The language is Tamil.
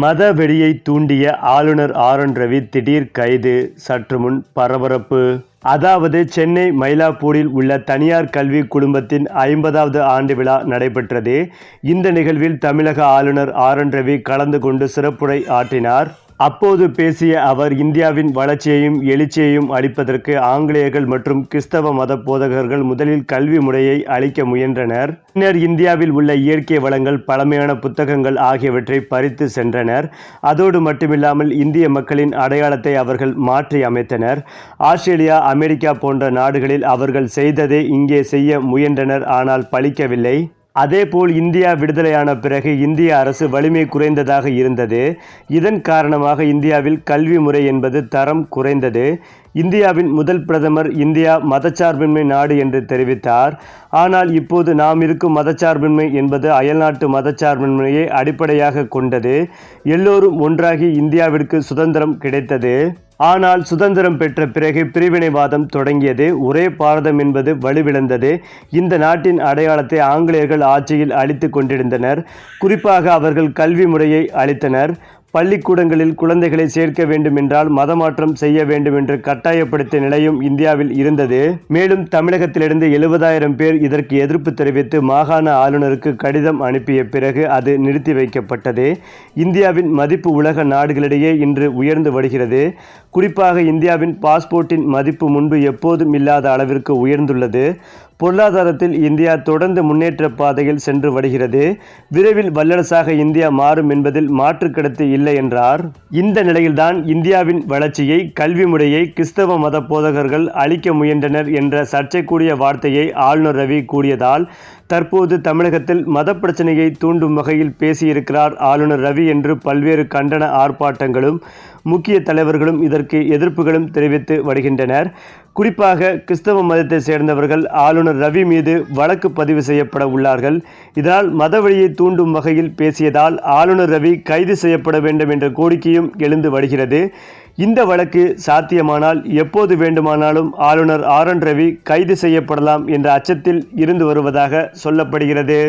மத வெறியை தூண்டிய ஆளுநர் ஆர் என் ரவி திடீர் கைது. சற்று முன் பரபரப்பு. அதாவது சென்னை மயிலாப்பூரில் உள்ள தனியார் கல்வி குழுமத்தின் ஐம்பதாவது ஆண்டு விழா நடைபெற்றது. இந்த நிகழ்வில் தமிழக ஆளுநர் ஆர் என் ரவி கலந்து கொண்டு சிறப்புரை ஆற்றினார். அப்போது பேசிய அவர் இந்தியாவின் வளர்ச்சியையும் எழுச்சியையும் அளிப்பதற்கு ஆங்கிலேயர்கள் மற்றும் கிறிஸ்தவ மத போதகர்கள் முதலில் கல்வி முறையை அளிக்க முயன்றனர். பின்னர் இந்தியாவில் உள்ள இயற்கை வளங்கள் பழமையான புத்தகங்கள் ஆகியவற்றை பறித்து சென்றனர். அதோடு மட்டுமில்லாமல் இந்திய மக்களின் அடையாளத்தை அவர்கள் மாற்றி அமைத்தனர். ஆஸ்திரேலியா அமெரிக்கா போன்ற நாடுகளில் அவர்கள் செய்ததை இங்கே செய்ய முயன்றனர் ஆனால் பழிக்கவில்லை. அதேபோல் இந்தியா விடுதலையான பிறகு இந்திய அரசு வலிமை குறைந்ததாக இருந்தது. இதன் காரணமாக இந்தியாவில் கல்வி முறை என்பது தரம் குறைந்தது. இந்தியாவின் முதல் பிரதமர் இந்தியா மதச்சார்பின்மை நாடு என்று தெரிவித்தார். ஆனால் இப்போது நாம் இருக்கும் மதச்சார்பின்மை என்பது அயல்நாட்டு மதச்சார்பின்மையை அடிப்படையாக கொண்டது. எல்லோரும் ஒன்றாகி இந்தியாவிற்கு சுதந்திரம் கிடைத்தது. ஆனால் சுதந்திரம் பெற்ற பிறகு பிரிவினைவாதம் தொடங்கியது. ஒரே பாரதம் என்பது வலுவிழந்தது. இந்த நாட்டின் அடையாளத்தை ஆங்கிலேயர்கள் ஆட்சியில் அழித்து கொண்டிருந்தனர். குறிப்பாக அவர்கள் கல்வி முறையை அளித்தனர். பள்ளிக்கூடங்களில் குழந்தைகளை சேர்க்க வேண்டும் என்றால் மதமாற்றம் செய்ய வேண்டும் என்று கட்டாயப்படுத்திய நிலையும் இந்தியாவில் இருந்தது. மேலும் தமிழகத்திலிருந்து எழுபதாயிரம் பேர் இதற்கு எதிர்ப்பு தெரிவித்து மாகாண ஆளுநருக்கு கடிதம் அனுப்பிய பிறகு அது நிறுத்தி வைக்கப்பட்டது. இந்தியாவின் மதிப்பு உலக நாடுகளிடையே இன்று உயர்ந்து வருகிறது. குறிப்பாக இந்தியாவின் பாஸ்போர்ட்டின் மதிப்பு முன்பு எப்போதும் இல்லாத அளவிற்கு உயர்ந்துள்ளது. பொருளாதாரத்தில் இந்தியா தொடர்ந்து முன்னேற்ற பாதையில் சென்று வருகிறது. விரைவில் வல்லரசாக இந்தியா மாறும் என்பதில் மாற்று கருத்து இல்லை என்றார். இந்த நிலையில்தான் இந்தியாவின் வளர்ச்சியை கல்வி முறையை கிறிஸ்தவ மத போதகர்கள் அளிக்க முயன்றனர் என்ற சர்ச்சைக்குரிய வார்த்தையை ஆளுநர் ரவி கூறியதால் தற்போது தமிழகத்தில் மத பிரச்சனையை தூண்டும் வகையில் பேசியிருக்கிறார் ஆளுநர் ரவி என்று பல்வேறு கண்டன ஆர்ப்பாட்டங்களும் முக்கிய தலைவர்களும் இதற்கு எதிர்ப்புகளும் தெரிவித்து வருகின்றனர். குறிப்பாக கிறிஸ்தவ மதத்தை சேர்ந்தவர்கள் ஆளுநர் ரவி மீது வழக்கு பதிவு செய்யப்பட உள்ளார்கள். இதனால் மதவழியை தூண்டும் வகையில் பேசியதால் ஆளுநர் ரவி கைது செய்யப்பட வேண்டும் என்ற கோரிக்கையும் எழுந்து வருகிறது. இந்த வழக்கு சாத்தியமானால் எப்போது வேண்டுமானாலும் ஆளுநர் ஆர் என் ரவி கைது செய்யப்படலாம் என்ற அச்சத்தில் இருந்து வருவதாக சொல்லப்படுகிறது.